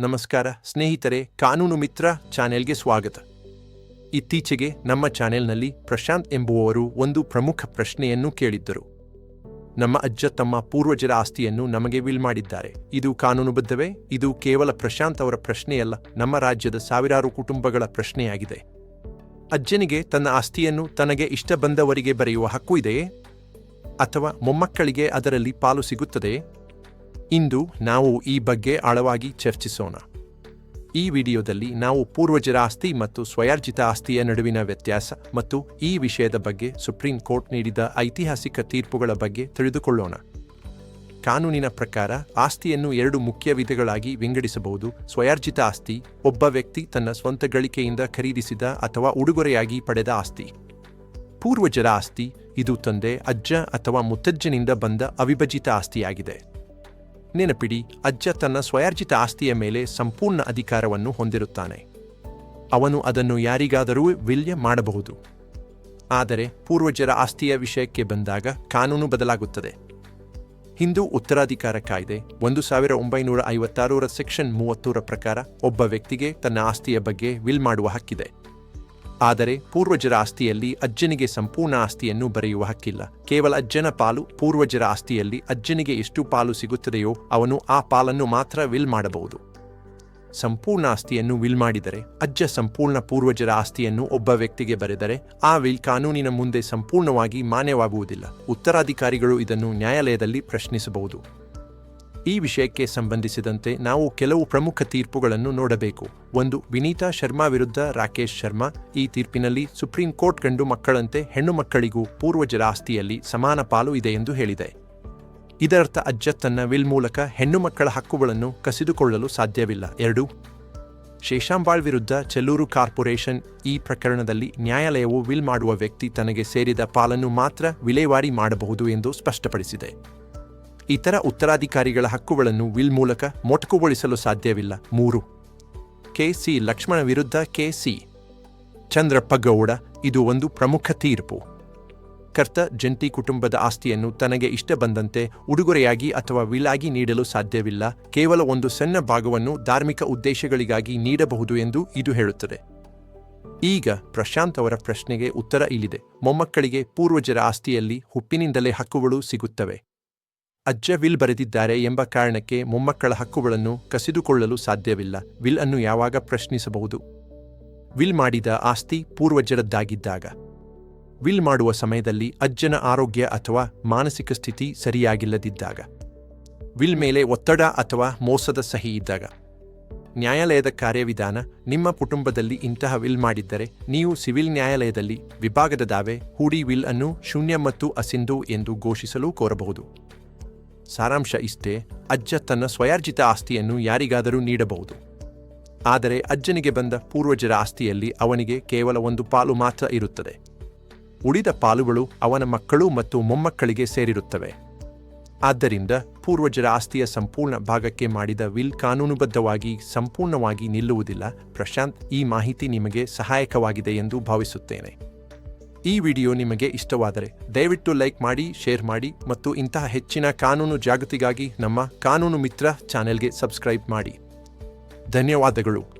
ನಮಸ್ಕಾರ, ಸ್ನೇಹಿತರೆ, ಕಾನೂನು ಮಿತ್ರ ಚಾನೆಲ್ಗೆ ಸ್ವಾಗತ. ಇತ್ತೀಚೆಗೆ ನಮ್ಮ ಚಾನೆಲ್ನಲ್ಲಿ ಪ್ರಶಾಂತ್ ಎಂಬುವವರು ಒಂದು ಪ್ರಮುಖ ಪ್ರಶ್ನೆಯನ್ನು ಕೇಳಿದ್ದರು. ನಮ್ಮ ಅಜ್ಜ, ತಮ್ಮ ಪೂರ್ವಜರ ಆಸ್ತಿಯನ್ನು ನಮಗೆ ವಿಲ್ ಮಾಡಿದ್ದಾರೆ. ಇದು ಕಾನೂನುಬದ್ಧವೇ? ಇದು ಕೇವಲ ಪ್ರಶಾಂತ್ ಅವರ ಪ್ರಶ್ನೆಯಲ್ಲ, ನಮ್ಮ ರಾಜ್ಯದ ಸಾವಿರಾರು ಕುಟುಂಬಗಳ ಪ್ರಶ್ನೆಯಾಗಿದೆ. ಅಜ್ಜನಿಗೆ ತನ್ನ ಆಸ್ತಿಯನ್ನು ತನಗೆ ಇಷ್ಟ ಬಂದವರಿಗೆ ಬರೆಯುವ ಹಕ್ಕು ಇದೆಯೇ? ಅಥವಾ ಮೊಮ್ಮಕ್ಕಳಿಗೆ ಅದರಲ್ಲಿ ಪಾಲು ಸಿಗುತ್ತದೆಯೇ? ಇಂದು ನಾವು ಈ ಬಗ್ಗೆ ಆಳವಾಗಿ ಚರ್ಚಿಸೋಣ. ಈ ವಿಡಿಯೋದಲ್ಲಿ ನಾವು ಪೂರ್ವಜರ ಆಸ್ತಿ ಮತ್ತು ಸ್ವಯಾರ್ಜಿತ ಆಸ್ತಿಯ ನಡುವಿನ ವ್ಯತ್ಯಾಸ ಮತ್ತು ಈ ವಿಷಯದ ಬಗ್ಗೆ ಸುಪ್ರೀಂ ಕೋರ್ಟ್ ನೀಡಿದ ಐತಿಹಾಸಿಕ ತೀರ್ಪುಗಳ ಬಗ್ಗೆ ತಿಳಿದುಕೊಳ್ಳೋಣ. ಕಾನೂನಿನ ಪ್ರಕಾರ ಆಸ್ತಿಯನ್ನು ಎರಡು ಮುಖ್ಯ ವಿಧಗಳಾಗಿ ವಿಂಗಡಿಸಬಹುದು. ಸ್ವಯಾರ್ಜಿತ ಆಸ್ತಿ, ಒಬ್ಬ ವ್ಯಕ್ತಿ ತನ್ನ ಸ್ವಂತ ಗಳಿಕೆಯಿಂದ ಖರೀದಿಸಿದ ಅಥವಾ ಉಡುಗೊರೆಯಾಗಿ ಪಡೆದ ಆಸ್ತಿ. ಪೂರ್ವಜರ ಆಸ್ತಿ, ಇದು ತಂದೆ, ಅಜ್ಜ ಅಥವಾ ಮುತ್ತಜ್ಜನಿಂದ ಬಂದ ಅವಿಭಜಿತ ಆಸ್ತಿಯಾಗಿದೆ. ನೆನಪಿಡಿ, ಅಜ್ಜ ತನ್ನ ಸ್ವಯಾರ್ಜಿತ ಆಸ್ತಿಯ ಮೇಲೆ ಸಂಪೂರ್ಣ ಅಧಿಕಾರವನ್ನು ಹೊಂದಿರುತ್ತಾನೆ. ಅವನು ಅದನ್ನು ಯಾರಿಗಾದರೂ ವಿಲ್ಯ ಮಾಡಬಹುದು. ಆದರೆ ಪೂರ್ವಜರ ಆಸ್ತಿಯ ವಿಷಯಕ್ಕೆ ಬಂದಾಗ ಕಾನೂನು ಬದಲಾಗುತ್ತದೆ. ಹಿಂದೂ ಉತ್ತರಾಧಿಕಾರ ಕಾಯ್ದೆ ಒಂದು ಸಾವಿರ ಒಂಬೈನೂರ ಐವತ್ತಾರರ ಸೆಕ್ಷನ್ ಮೂವತ್ತೂರ ಪ್ರಕಾರ ಒಬ್ಬ ವ್ಯಕ್ತಿಗೆ ತನ್ನ ಆಸ್ತಿಯ ಬಗ್ಗೆ ವಿಲ್ ಮಾಡುವ ಹಕ್ಕಿದೆ. ಆದರೆ ಪೂರ್ವಜರ ಆಸ್ತಿಯಲ್ಲಿ ಅಜ್ಜನಿಗೆ ಸಂಪೂರ್ಣ ಆಸ್ತಿಯನ್ನು ಬರೆಯುವ ಹಕ್ಕಿಲ್ಲ. ಕೇವಲ ಅಜ್ಜನ ಪಾಲು ಪೂರ್ವಜರ ಆಸ್ತಿಯಲ್ಲಿ ಅಜ್ಜನಿಗೆ ಎಷ್ಟು ಪಾಲು ಸಿಗುತ್ತದೆಯೋ ಅವನು ಆ ಪಾಲನ್ನು ಮಾತ್ರ ವಿಲ್ ಮಾಡಬಹುದು. ಸಂಪೂರ್ಣ ಆಸ್ತಿಯನ್ನು ವಿಲ್ ಮಾಡಿದರೆ, ಅಜ್ಜ ಸಂಪೂರ್ಣ ಪೂರ್ವಜರ ಆಸ್ತಿಯನ್ನು ಒಬ್ಬ ವ್ಯಕ್ತಿಗೆ ಬರೆದರೆ, ಆ ವಿಲ್ ಕಾನೂನಿನ ಮುಂದೆ ಸಂಪೂರ್ಣವಾಗಿ ಮಾನ್ಯವಾಗುವುದಿಲ್ಲ. ಉತ್ತರಾಧಿಕಾರಿಗಳು ಇದನ್ನು ನ್ಯಾಯಾಲಯದಲ್ಲಿ ಪ್ರಶ್ನಿಸಬಹುದು. ಈ ವಿಷಯಕ್ಕೆ ಸಂಬಂಧಿಸಿದಂತೆ ನಾವು ಕೆಲವು ಪ್ರಮುಖ ತೀರ್ಪುಗಳನ್ನು ನೋಡಬೇಕು. ಒಂದು, ವಿನೀತಾ ಶರ್ಮಾ ವಿರುದ್ಧ ರಾಕೇಶ್ ಶರ್ಮಾ. ಈ ತೀರ್ಪಿನಲ್ಲಿ ಸುಪ್ರೀಂ ಕೋರ್ಟ್ ಗಂಡು ಮಕ್ಕಳಂತೆ ಹೆಣ್ಣು ಮಕ್ಕಳಿಗೂ ಪೂರ್ವಜರ ಆಸ್ತಿಯಲ್ಲಿ ಸಮಾನ ಪಾಲು ಇದೆ ಎಂದು ಹೇಳಿದೆ. ಇದರರ್ಥ ಅಜ್ಜ ತನ್ನ ವಿಲ್ ಮೂಲಕ ಹೆಣ್ಣು ಮಕ್ಕಳ ಹಕ್ಕುಗಳನ್ನು ಕಸಿದುಕೊಳ್ಳಲು ಸಾಧ್ಯವಿಲ್ಲ. ಎರಡು, ಶೇಷಾಂಬಾಳ್ ವಿರುದ್ಧ ಚೆಲ್ಲೂರು ಕಾರ್ಪೊರೇಷನ್ ಈ ಪ್ರಕರಣದಲ್ಲಿ ನ್ಯಾಯಾಲಯವು ವಿಲ್ ಮಾಡುವ ವ್ಯಕ್ತಿ ತನಗೆ ಸೇರಿದ ಪಾಲನ್ನು ಮಾತ್ರ ವಿಲೇವಾರಿ ಮಾಡಬಹುದು ಎಂದು ಸ್ಪಷ್ಟಪಡಿಸಿದೆ. ಇತರ ಉತ್ತರಾಧಿಕಾರಿಗಳ ಹಕ್ಕುಗಳನ್ನು ವಿಲ್ ಮೂಲಕ ಮೊಟಕುಗೊಳಿಸಲು ಸಾಧ್ಯವಿಲ್ಲ. ಮೂರು. ಕೆಸಿ ಲಕ್ಷ್ಮಣ ವಿರುದ್ಧ ಕೆಸಿ ಚಂದ್ರಪ್ಪ ಗೌಡ ಇದು ಒಂದು ಪ್ರಮುಖ ತೀರ್ಪು. ಕರ್ತ ಜಂಟಿ ಕುಟುಂಬದ ಆಸ್ತಿಯನ್ನು ತನಗೆ ಇಷ್ಟ ಬಂದಂತೆ ಉಡುಗೊರೆಯಾಗಿ ಅಥವಾ ವಿಲಾಗಿ ನೀಡಲು ಸಾಧ್ಯವಿಲ್ಲ. ಕೇವಲ ಒಂದು ಸಣ್ಣ ಭಾಗವನ್ನು ಧಾರ್ಮಿಕ ಉದ್ದೇಶಗಳಿಗಾಗಿ ನೀಡಬಹುದು ಎಂದು ಇದು ಹೇಳುತ್ತದೆ. ಈಗ ಪ್ರಶಾಂತ್ ಅವರ ಪ್ರಶ್ನೆಗೆ ಉತ್ತರ ಇಲ್ಲಿದೆ. ಮೊಮ್ಮಕ್ಕಳಿಗೆ ಪೂರ್ವಜರ ಆಸ್ತಿಯಲ್ಲಿ ಹುಪ್ಪಿನಿಂದಲೇ ಹಕ್ಕುಗಳು ಸಿಗುತ್ತವೆ. ಅಜ್ಜ ವಿಲ್ ಬರೆದಿದ್ದಾರೆ ಎಂಬ ಕಾರಣಕ್ಕೆ ಮೊಮ್ಮಕ್ಕಳ ಹಕ್ಕುಗಳನ್ನು ಕಸಿದುಕೊಳ್ಳಲು ಸಾಧ್ಯವಿಲ್ಲ. ವಿಲ್ ಅನ್ನು ಯಾವಾಗ ಪ್ರಶ್ನಿಸಬಹುದು? ವಿಲ್ ಮಾಡಿದ ಆಸ್ತಿ ಪೂರ್ವಜರದ್ದಾಗಿದ್ದಾಗ. ವಿಲ್ ಮಾಡುವ ಸಮಯದಲ್ಲಿ ಅಜ್ಜನ ಆರೋಗ್ಯ ಅಥವಾ ಮಾನಸಿಕ ಸ್ಥಿತಿ ಸರಿಯಾಗಿಲ್ಲದಿದ್ದಾಗ. ವಿಲ್ ಮೇಲೆ ಒತ್ತಡ ಅಥವಾ ಮೋಸದ ಸಹಿ ಇದ್ದಾಗ. ನ್ಯಾಯಾಲಯದ ಕಾರ್ಯವಿಧಾನ, ನಿಮ್ಮ ಕುಟುಂಬದಲ್ಲಿ ಇಂತಹ ವಿಲ್ ಮಾಡಿದ್ದರೆ ನೀವು ಸಿವಿಲ್ ನ್ಯಾಯಾಲಯದಲ್ಲಿ ವಿಭಾಗದ ದಾವೆ ಹೂಡಿ ವಿಲ್ ಅನ್ನು ಶೂನ್ಯ ಮತ್ತು ಅಸಿಂಧು ಎಂದು ಘೋಷಿಸಲು ಕೋರಬಹುದು. ಸಾರಾಂಶ ಇಷ್ಟೇ ಅಜ್ಜ ತನ್ನ ಸ್ವಯಾರ್ಜಿತ ಆಸ್ತಿಯನ್ನು ಯಾರಿಗಾದರೂ ನೀಡಬಹುದು. ಆದರೆ ಅಜ್ಜನಿಗೆ ಬಂದ ಪೂರ್ವಜರ ಆಸ್ತಿಯಲ್ಲಿ ಅವನಿಗೆ ಕೇವಲ ಒಂದು ಪಾಲು ಮಾತ್ರ ಇರುತ್ತದೆ. ಉಳಿದ ಪಾಲುಗಳು ಅವನ ಮಕ್ಕಳು ಮತ್ತು ಮೊಮ್ಮಕ್ಕಳಿಗೆ ಸೇರಿರುತ್ತವೆ. ಆದ್ದರಿಂದ ಪೂರ್ವಜರ ಆಸ್ತಿಯ ಸಂಪೂರ್ಣ ಭಾಗಕ್ಕೆ ಮಾಡಿದ ವಿಲ್ ಕಾನೂನುಬದ್ಧವಾಗಿ ಸಂಪೂರ್ಣವಾಗಿ ನಿಲ್ಲುವುದಿಲ್ಲ. ಪ್ರಶಾಂತ್, ಈ ಮಾಹಿತಿ ನಿಮಗೆ ಸಹಾಯಕವಾಗಿದೆ ಎಂದು ಭಾವಿಸುತ್ತೇನೆ. ಈ ವಿಡಿಯೋ ನಿಮಗೆ ಇಷ್ಟವಾದರೆ ದಯವಿಟ್ಟು ಲೈಕ್ ಮಾಡಿ, ಶೇರ್ ಮಾಡಿ ಮತ್ತು ಇಂತಹ ಹೆಚ್ಚಿನ ಕಾನೂನು ಜಾಗೃತಿಗಾಗಿ ನಮ್ಮ ಕಾನೂನು ಮಿತ್ರ ಚಾನೆಲ್ಗೆ ಸಬ್ಸ್ಕ್ರೈಬ್ ಮಾಡಿ. ಧನ್ಯವಾದಗಳು.